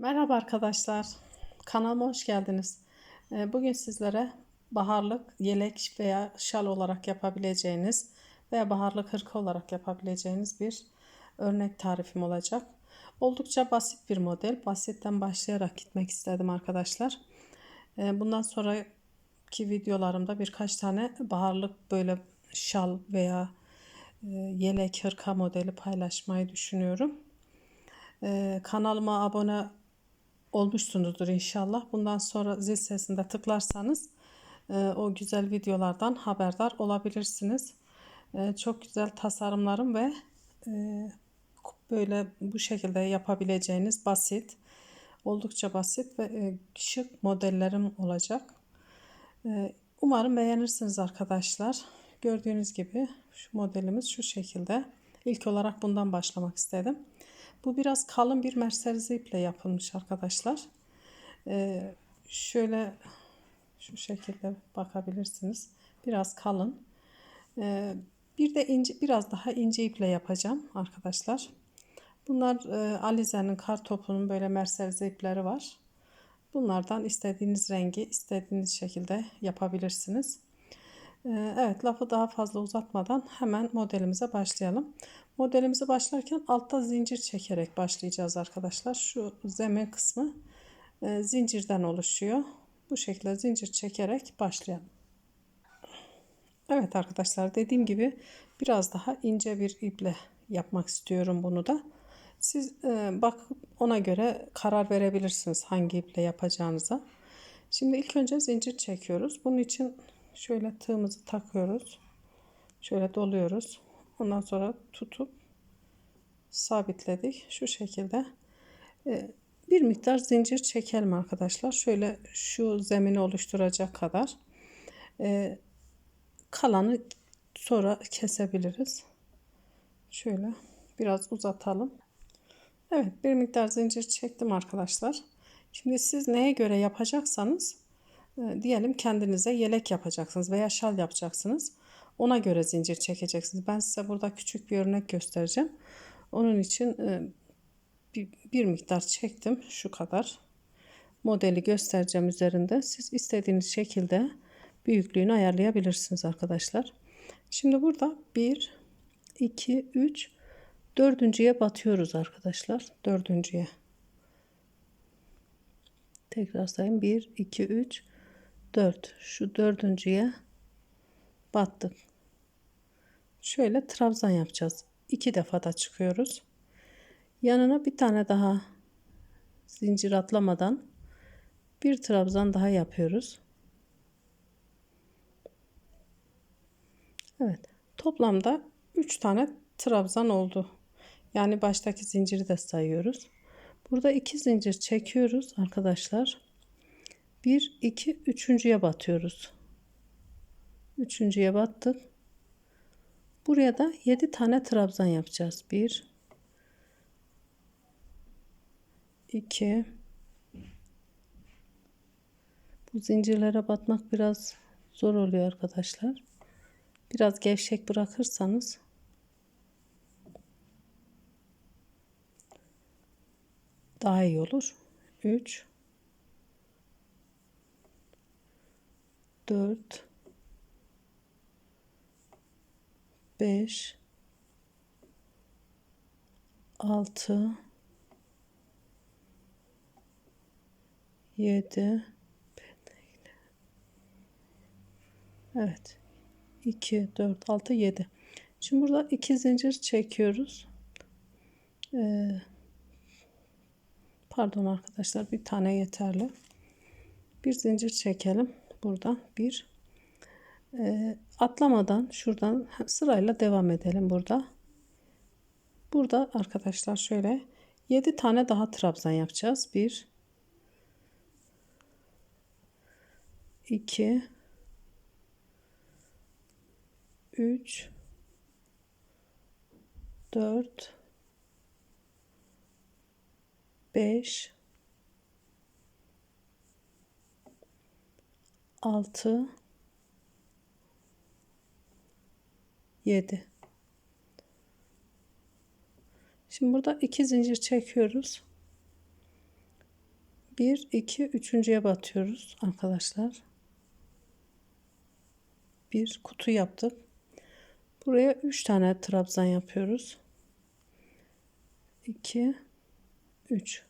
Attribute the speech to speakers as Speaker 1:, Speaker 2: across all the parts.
Speaker 1: Merhaba arkadaşlar. Kanalıma hoş geldiniz. Ee, Bugün sizlere baharlık yelek veya şal olarak yapabileceğiniz veya baharlık hırka olarak yapabileceğiniz bir örnek tarifim olacak. Oldukça basit bir model. Basitten başlayarak gitmek istedim arkadaşlar. Ee, Bundan sonraki videolarımda birkaç tane baharlık böyle şal veya e, yelek hırka modeli paylaşmayı düşünüyorum. Ee, kanalıma abone olmuşsunuzdur inşallah. Bundan sonra zil sesinde tıklarsanız e, o güzel videolardan haberdar olabilirsiniz. E, çok güzel tasarımlarım ve e, böyle bu şekilde yapabileceğiniz basit, oldukça basit ve şık modellerim olacak. Umarım beğenirsiniz arkadaşlar. Gördüğünüz gibi şu modelimiz şu şekilde. İlk olarak bundan başlamak istedim. Bu biraz kalın bir merserize iple yapılmış arkadaşlar. Ee, şöyle şu şekilde bakabilirsiniz. Biraz kalın. Ee, bir de ince, biraz daha ince iple yapacağım arkadaşlar. Bunlar e, Alize'nin kar topunun böyle merserize ipleri var. Bunlardan istediğiniz rengi istediğiniz şekilde yapabilirsiniz. Ee, evet lafı daha fazla uzatmadan hemen modelimize başlayalım. Modelimize başlarken altta zincir çekerek başlayacağız arkadaşlar. Şu zemin kısmı e, zincirden oluşuyor. Bu şekilde zincir çekerek başlayalım. Evet arkadaşlar dediğim gibi biraz daha ince bir iple yapmak istiyorum bunu da. Siz e, bakıp ona göre karar verebilirsiniz hangi iple yapacağınıza. Şimdi ilk önce zincir çekiyoruz. Bunun için şöyle tığımızı takıyoruz. Şöyle doluyoruz. Ondan sonra tutup sabitledik. Şu şekilde ee, bir miktar zincir çekelim arkadaşlar. Şöyle şu zemini oluşturacak kadar. Ee, kalanı sonra kesebiliriz. Şöyle biraz uzatalım. Evet bir miktar zincir çektim arkadaşlar. Şimdi siz neye göre yapacaksanız e, diyelim kendinize yelek yapacaksınız veya şal yapacaksınız. Ona göre zincir çekeceksiniz. Ben size burada küçük bir örnek göstereceğim. Onun için e, bir, miktar çektim. Şu kadar. Modeli göstereceğim üzerinde. Siz istediğiniz şekilde büyüklüğünü ayarlayabilirsiniz arkadaşlar. Şimdi burada 1, 2, 3, dördüncüye batıyoruz arkadaşlar. Dördüncüye. Tekrar sayayım. 1, 2, 3, 4. Şu dördüncüye battık. Şöyle trabzan yapacağız. İki defa da çıkıyoruz. Yanına bir tane daha zincir atlamadan bir trabzan daha yapıyoruz. Evet. Toplamda 3 tane trabzan oldu. Yani baştaki zinciri de sayıyoruz. Burada iki zincir çekiyoruz arkadaşlar. 1 2 üçüncüye batıyoruz. Üçüncüye battık. Buraya da 7 tane trabzan yapacağız. 1 2 Bu zincirlere batmak biraz zor oluyor arkadaşlar. Biraz gevşek bırakırsanız daha iyi olur. 3 4 5 6 7 Evet 2 4 6 7 Şimdi burada iki zincir çekiyoruz. Ee, pardon arkadaşlar bir tane yeterli. Bir zincir çekelim. Burada bir e, atlamadan şuradan sırayla devam edelim burada. Burada arkadaşlar şöyle 7 tane daha trabzan yapacağız. 1 2 3 4 5 6 7 Şimdi burada iki zincir çekiyoruz. 1 2 üçüncüye batıyoruz arkadaşlar. Bir kutu yaptık. Buraya 3 tane trabzan yapıyoruz. 2 3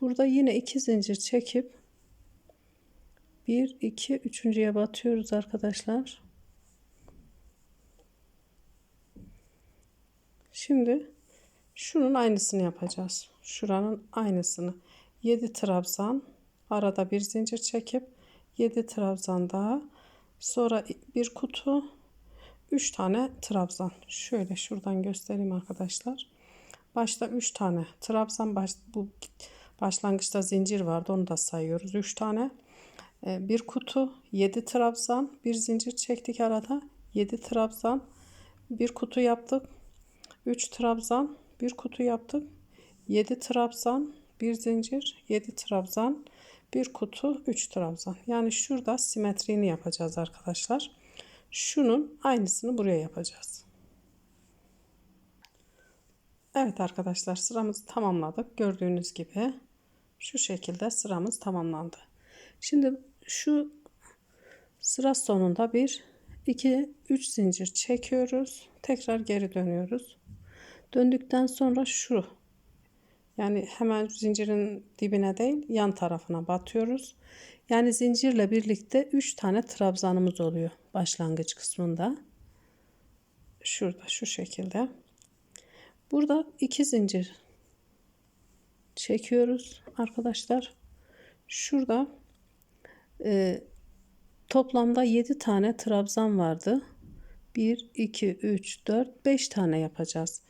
Speaker 1: Burada yine iki zincir çekip 1 2 üçüncüye batıyoruz arkadaşlar. Şimdi şunun aynısını yapacağız. Şuranın aynısını. 7 trabzan arada bir zincir çekip 7 trabzan daha sonra bir kutu 3 tane trabzan. Şöyle şuradan göstereyim arkadaşlar. Başta 3 tane trabzan baş, bu başlangıçta zincir vardı onu da sayıyoruz. 3 tane e, bir kutu 7 trabzan bir zincir çektik arada 7 trabzan bir kutu yaptık 3 trabzan bir kutu yaptık 7 trabzan bir zincir 7 trabzan bir kutu 3 trabzan. Yani şurada simetriğini yapacağız arkadaşlar. Şunun aynısını buraya yapacağız. Evet arkadaşlar sıramızı tamamladık. Gördüğünüz gibi şu şekilde sıramız tamamlandı. Şimdi şu sıra sonunda bir 2 3 zincir çekiyoruz. Tekrar geri dönüyoruz döndükten sonra şu. Yani hemen zincirin dibine değil yan tarafına batıyoruz. Yani zincirle birlikte 3 tane trabzanımız oluyor başlangıç kısmında. Şurada şu şekilde. Burada 2 zincir çekiyoruz arkadaşlar. Şurada e, toplamda 7 tane trabzan vardı. 1 2 3 4 5 tane yapacağız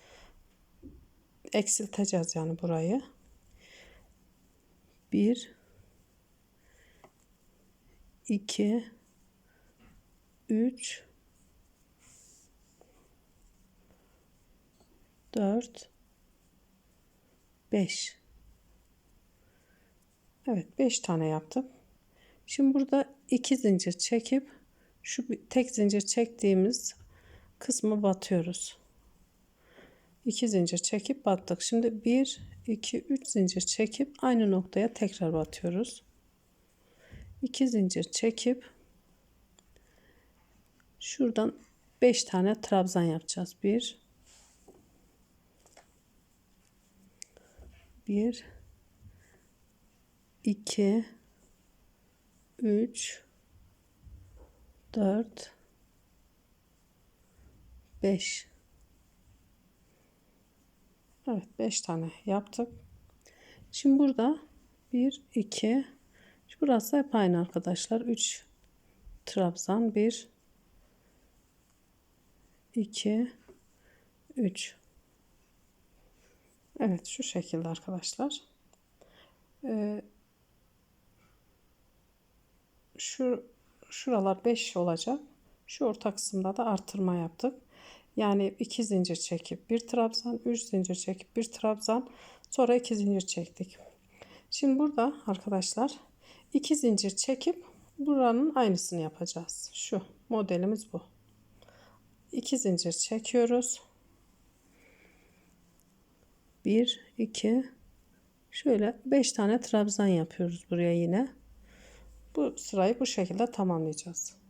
Speaker 1: eksilteceğiz yani burayı 1 2 3 4 5 Evet 5 tane yaptım. Şimdi burada iki zincir çekip şu tek zincir çektiğimiz kısmı batıyoruz. 2 zincir çekip battık. Şimdi 1 2 3 zincir çekip aynı noktaya tekrar batıyoruz. 2 zincir çekip şuradan 5 tane trabzan yapacağız. 1 1 2 3 4 5 Evet 5 tane yaptık. Şimdi burada 1 2 burası hep aynı arkadaşlar. 3 trabzan 1 2 3 Evet şu şekilde arkadaşlar. Ee, şu şuralar 5 olacak. Şu orta kısımda da artırma yaptık. Yani 2 zincir çekip bir trabzan, 3 zincir çekip bir trabzan, sonra 2 zincir çektik. Şimdi burada arkadaşlar 2 zincir çekip buranın aynısını yapacağız. Şu modelimiz bu. 2 zincir çekiyoruz. 1 2 şöyle 5 tane trabzan yapıyoruz buraya yine. Bu sırayı bu şekilde tamamlayacağız.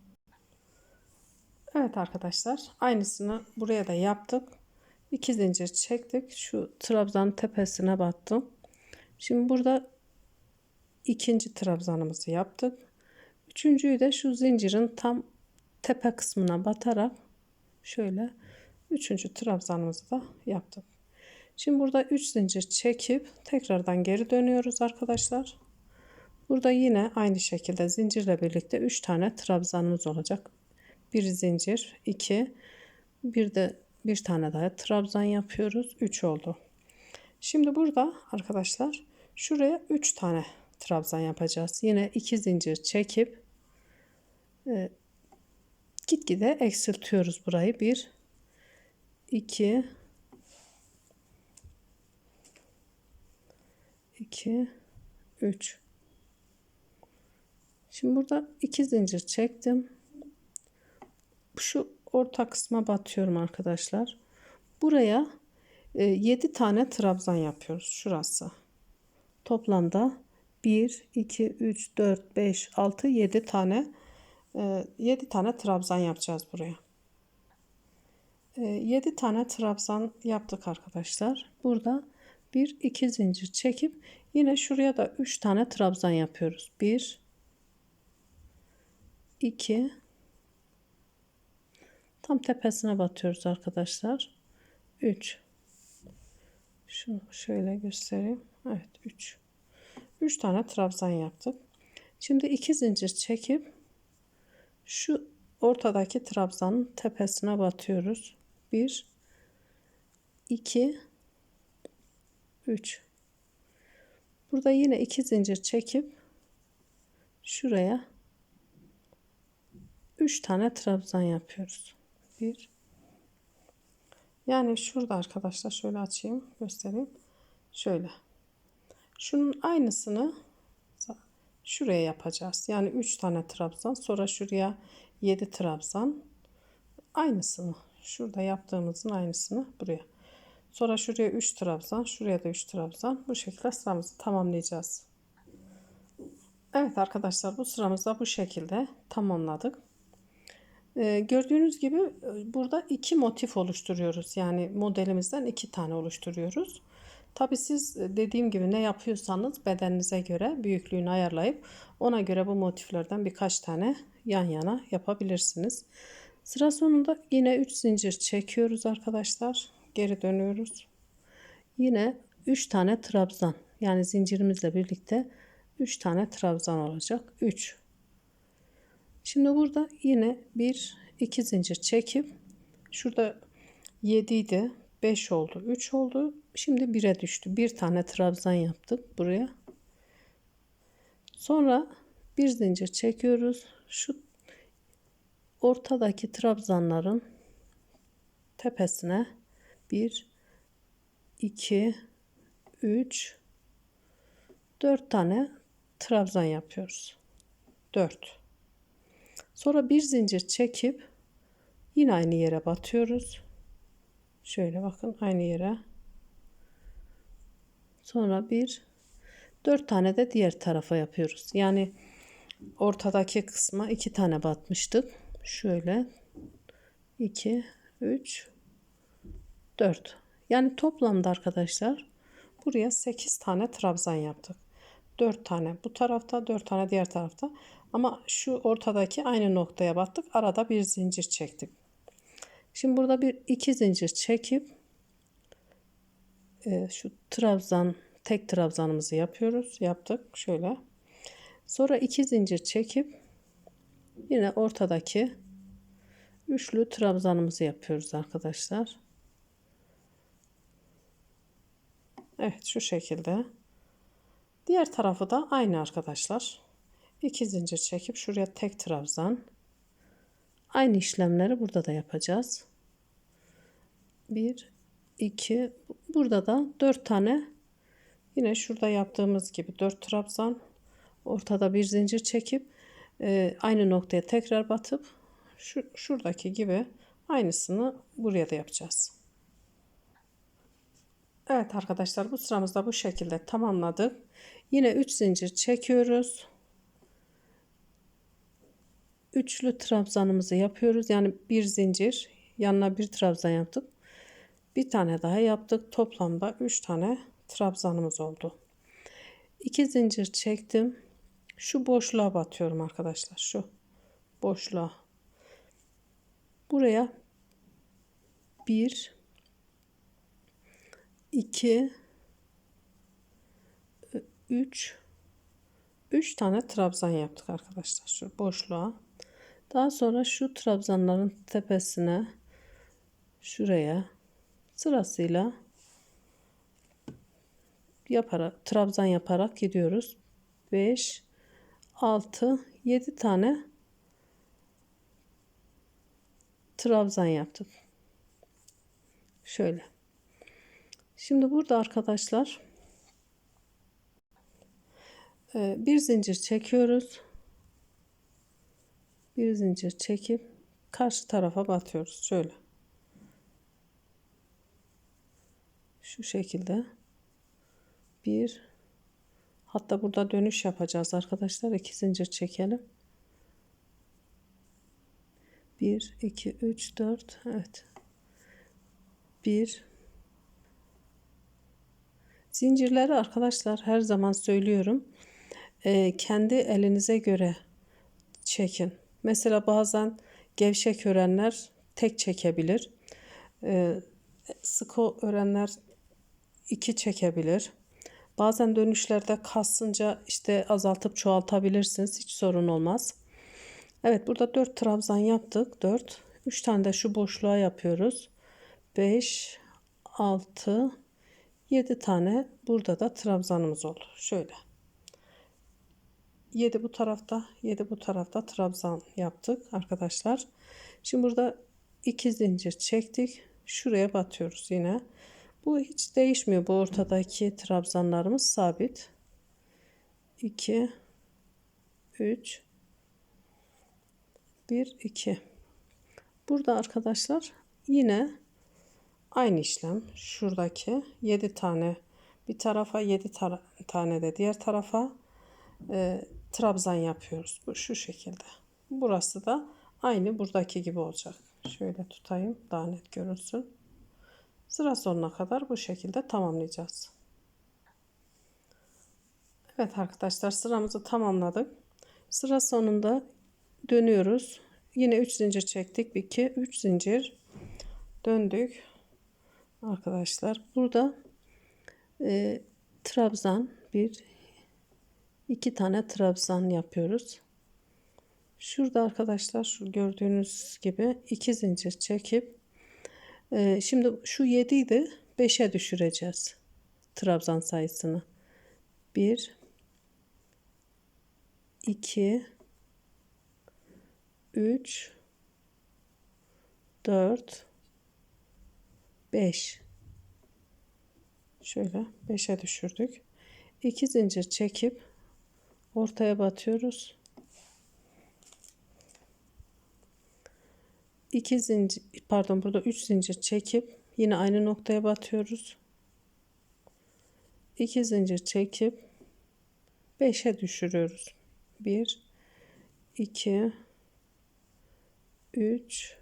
Speaker 1: Evet arkadaşlar aynısını buraya da yaptık. 2 zincir çektik. Şu trabzanın tepesine battım. Şimdi burada ikinci trabzanımızı yaptık. Üçüncüyü de şu zincirin tam tepe kısmına batarak şöyle üçüncü trabzanımızı da yaptık. Şimdi burada 3 zincir çekip tekrardan geri dönüyoruz arkadaşlar. Burada yine aynı şekilde zincirle birlikte 3 tane trabzanımız olacak. Bir zincir, 2, bir de bir tane daha trabzan yapıyoruz. 3 oldu. Şimdi burada arkadaşlar şuraya 3 tane trabzan yapacağız. Yine 2 zincir çekip e, gitgide eksiltiyoruz burayı. 1 2 2 3 Şimdi burada iki zincir çektim. Şu orta kısma batıyorum arkadaşlar. Buraya 7 e, tane trabzan yapıyoruz. Şurası. toplamda 1, 2, 3, 4, 5, 6, 7 tane 7 tane trabzan yapacağız buraya. 7 tane trabzan yaptık arkadaşlar. Burada bir iki zincir çekip yine şuraya da 3 tane trabzan yapıyoruz. 1 2 tam tepesine batıyoruz arkadaşlar. 3 şunu şöyle göstereyim. Evet 3 3 tane trabzan yaptık. Şimdi iki zincir çekip şu ortadaki trabzanın tepesine batıyoruz. 1 2 3 Burada yine iki zincir çekip şuraya 3 tane trabzan yapıyoruz. 1 Yani şurada arkadaşlar şöyle açayım, göstereyim. Şöyle. Şunun aynısını şuraya yapacağız. Yani 3 tane trabzan, sonra şuraya 7 trabzan. Aynısını şurada yaptığımızın aynısını buraya. Sonra şuraya 3 trabzan, şuraya da 3 trabzan. Bu şekilde sıramızı tamamlayacağız. Evet arkadaşlar bu sıramızda bu şekilde tamamladık. Ee, gördüğünüz gibi e, burada iki motif oluşturuyoruz. Yani modelimizden iki tane oluşturuyoruz. Tabi siz e, dediğim gibi ne yapıyorsanız bedeninize göre büyüklüğünü ayarlayıp ona göre bu motiflerden birkaç tane yan yana yapabilirsiniz. Sıra sonunda yine 3 zincir çekiyoruz arkadaşlar. Geri dönüyoruz. Yine 3 tane trabzan yani zincirimizle birlikte 3 tane trabzan olacak. 3 Şimdi burada yine 1 2 zincir çekip şurada 7 idi 5 oldu 3 oldu. Şimdi 1'e düştü. Bir tane trabzan yaptık buraya. Sonra bir zincir çekiyoruz. Şu ortadaki trabzanların tepesine 1 2 3 4 tane trabzan yapıyoruz. 4 sonra bir zincir çekip yine aynı yere batıyoruz. Şöyle bakın aynı yere. Sonra bir dört tane de diğer tarafa yapıyoruz. Yani ortadaki kısma iki tane batmıştık. Şöyle 2 3 4 yani toplamda arkadaşlar buraya 8 tane trabzan yaptık 4 tane bu tarafta 4 tane diğer tarafta. Ama şu ortadaki aynı noktaya battık. Arada bir zincir çektik. Şimdi burada bir iki zincir çekip e, şu trabzan tek trabzanımızı yapıyoruz. Yaptık. Şöyle. Sonra iki zincir çekip Yine ortadaki üçlü trabzanımızı yapıyoruz arkadaşlar. Evet şu şekilde. Diğer tarafı da aynı arkadaşlar. İki zincir çekip şuraya tek trabzan. Aynı işlemleri burada da yapacağız. Bir, iki, burada da dört tane yine şurada yaptığımız gibi dört trabzan ortada bir zincir çekip e, aynı noktaya tekrar batıp şu, şuradaki gibi aynısını buraya da yapacağız. Evet arkadaşlar bu sıramızda bu şekilde tamamladık. Yine 3 zincir çekiyoruz. Üçlü trabzanımızı yapıyoruz. Yani bir zincir yanına bir trabzan yaptık. Bir tane daha yaptık. Toplamda 3 tane trabzanımız oldu. 2 zincir çektim şu boşluğa batıyorum arkadaşlar. Şu boşluğa. Buraya 1 2 3 3 tane trabzan yaptık arkadaşlar şu boşluğa. Daha sonra şu trabzanların tepesine şuraya sırasıyla yaparak trabzan yaparak gidiyoruz. 5 6 7 tane trabzan yaptım. Şöyle. Şimdi burada arkadaşlar e, bir zincir çekiyoruz. Bir zincir çekip karşı tarafa batıyoruz. Şöyle. Şu şekilde. Bir, Hatta burada dönüş yapacağız arkadaşlar. İki zincir çekelim. 1 2 3 4 evet. 1 Zincirleri arkadaşlar her zaman söylüyorum. Ee, kendi elinize göre çekin. Mesela bazen gevşek örenler tek çekebilir. Ee, sıkı örenler iki çekebilir. Bazen dönüşlerde kasınca işte azaltıp çoğaltabilirsiniz. Hiç sorun olmaz. Evet burada 4 trabzan yaptık. 4. 3 tane de şu boşluğa yapıyoruz. 5 6 7 tane burada da trabzanımız oldu. Şöyle. 7 bu tarafta, 7 bu tarafta trabzan yaptık arkadaşlar. Şimdi burada 2 zincir çektik. Şuraya batıyoruz yine. Bu hiç değişmiyor. Bu ortadaki trabzanlarımız sabit. 2 3 1 2 Burada arkadaşlar yine aynı işlem. Şuradaki 7 tane bir tarafa 7 tara tane de diğer tarafa e, trabzan yapıyoruz. Bu şu şekilde. Burası da aynı buradaki gibi olacak. Şöyle tutayım daha net görünsün. Sıra sonuna kadar bu şekilde tamamlayacağız. Evet arkadaşlar sıramızı tamamladık. Sıra sonunda dönüyoruz. Yine 3 zincir çektik. 2 3 zincir döndük. Arkadaşlar burada e, trabzan bir iki tane trabzan yapıyoruz. Şurada arkadaşlar şu gördüğünüz gibi iki zincir çekip e, şimdi şu 7 idi 5'e düşüreceğiz trabzan sayısını. 1 2 3 4 5 şöyle 5'e düşürdük. 2 zincir çekip ortaya batıyoruz. 2 zincir pardon burada 3 zincir çekip yine aynı noktaya batıyoruz. 2 zincir çekip 5'e düşürüyoruz. 1 2 3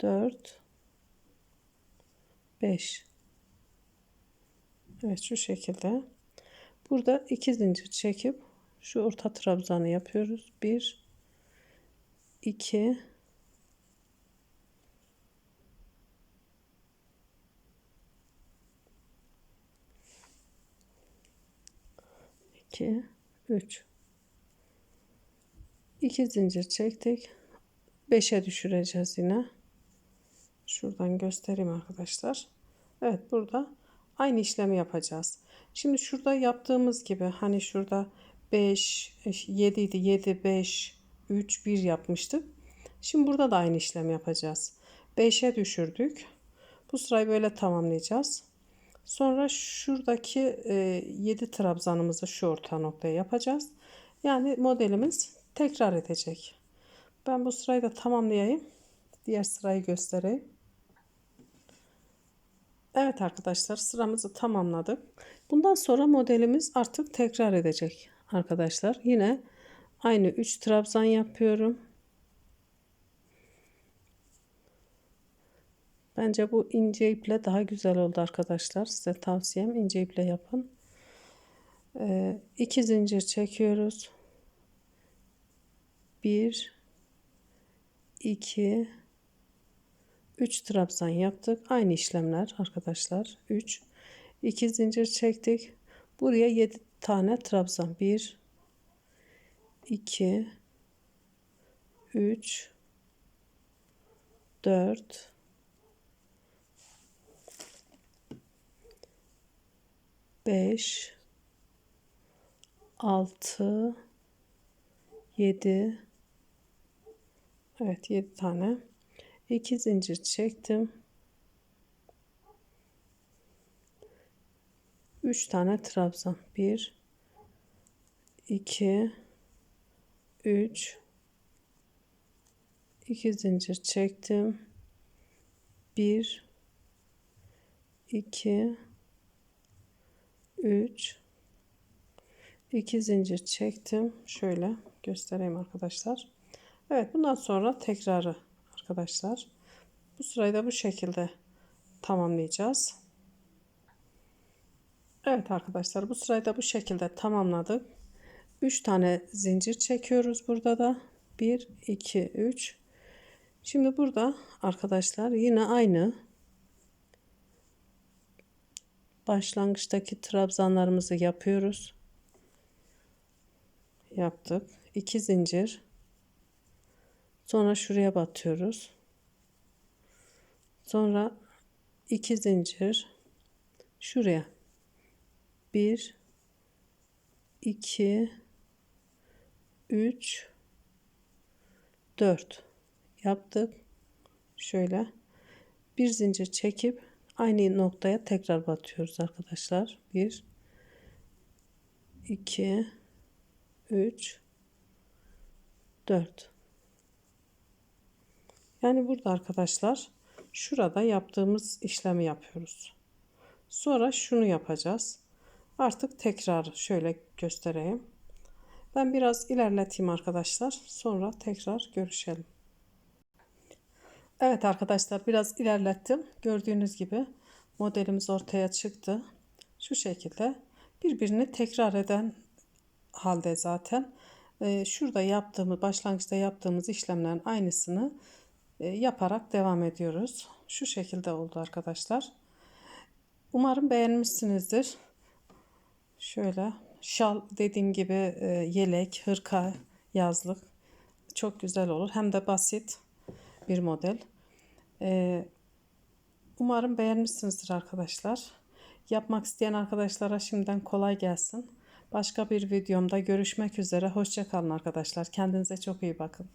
Speaker 1: 4 5 Evet şu şekilde. Burada iki zincir çekip şu orta trabzanı yapıyoruz. 1 2 2 3 2 zincir çektik. 5'e düşüreceğiz yine. Şuradan göstereyim arkadaşlar Evet burada aynı işlemi yapacağız şimdi şurada yaptığımız gibi hani şurada 5 7 idi 7 5 3 1 yapmıştık şimdi burada da aynı işlem yapacağız 5'e düşürdük bu sırayı böyle tamamlayacağız Sonra şuradaki e, 7 trabzanımızı şu orta noktaya yapacağız. Yani modelimiz tekrar edecek. Ben bu sırayı da tamamlayayım. Diğer sırayı göstereyim. Evet arkadaşlar sıramızı tamamladık. Bundan sonra modelimiz artık tekrar edecek arkadaşlar. Yine aynı 3 trabzan yapıyorum. Bence bu ince iple daha güzel oldu arkadaşlar. Size tavsiyem ince iple yapın. Ee, iki zincir çekiyoruz. Bir, iki, üç trabzan yaptık. Aynı işlemler arkadaşlar. Üç, iki zincir çektik. Buraya yedi tane trabzan. Bir, iki, üç, dört, 5 6 7 Evet 7 tane 2 zincir çektim. 3 tane trabzan. 1 2 3 2 zincir çektim. 1 2 3 2 zincir çektim. Şöyle göstereyim arkadaşlar. Evet bundan sonra tekrarı arkadaşlar. Bu sırayı da bu şekilde tamamlayacağız. Evet arkadaşlar bu sırayı da bu şekilde tamamladık. 3 tane zincir çekiyoruz burada da. 1 2 3 Şimdi burada arkadaşlar yine aynı başlangıçtaki trabzanlarımızı yapıyoruz. Yaptık. 2 zincir. Sonra şuraya batıyoruz. Sonra 2 zincir. Şuraya. 1 2 3 4 yaptık. Şöyle bir zincir çekip aynı noktaya tekrar batıyoruz arkadaşlar. 1 2 3 4 Yani burada arkadaşlar şurada yaptığımız işlemi yapıyoruz. Sonra şunu yapacağız. Artık tekrar şöyle göstereyim. Ben biraz ilerleteyim arkadaşlar. Sonra tekrar görüşelim. Evet arkadaşlar biraz ilerlettim. Gördüğünüz gibi modelimiz ortaya çıktı. Şu şekilde birbirini tekrar eden halde zaten. Ee, şurada yaptığımız başlangıçta yaptığımız işlemlerin aynısını yaparak devam ediyoruz. Şu şekilde oldu arkadaşlar. Umarım beğenmişsinizdir. Şöyle şal dediğim gibi e, yelek, hırka, yazlık çok güzel olur. Hem de basit bir model. E, umarım beğenmişsinizdir arkadaşlar. Yapmak isteyen arkadaşlara şimdiden kolay gelsin. Başka bir videomda görüşmek üzere. Hoşçakalın arkadaşlar. Kendinize çok iyi bakın.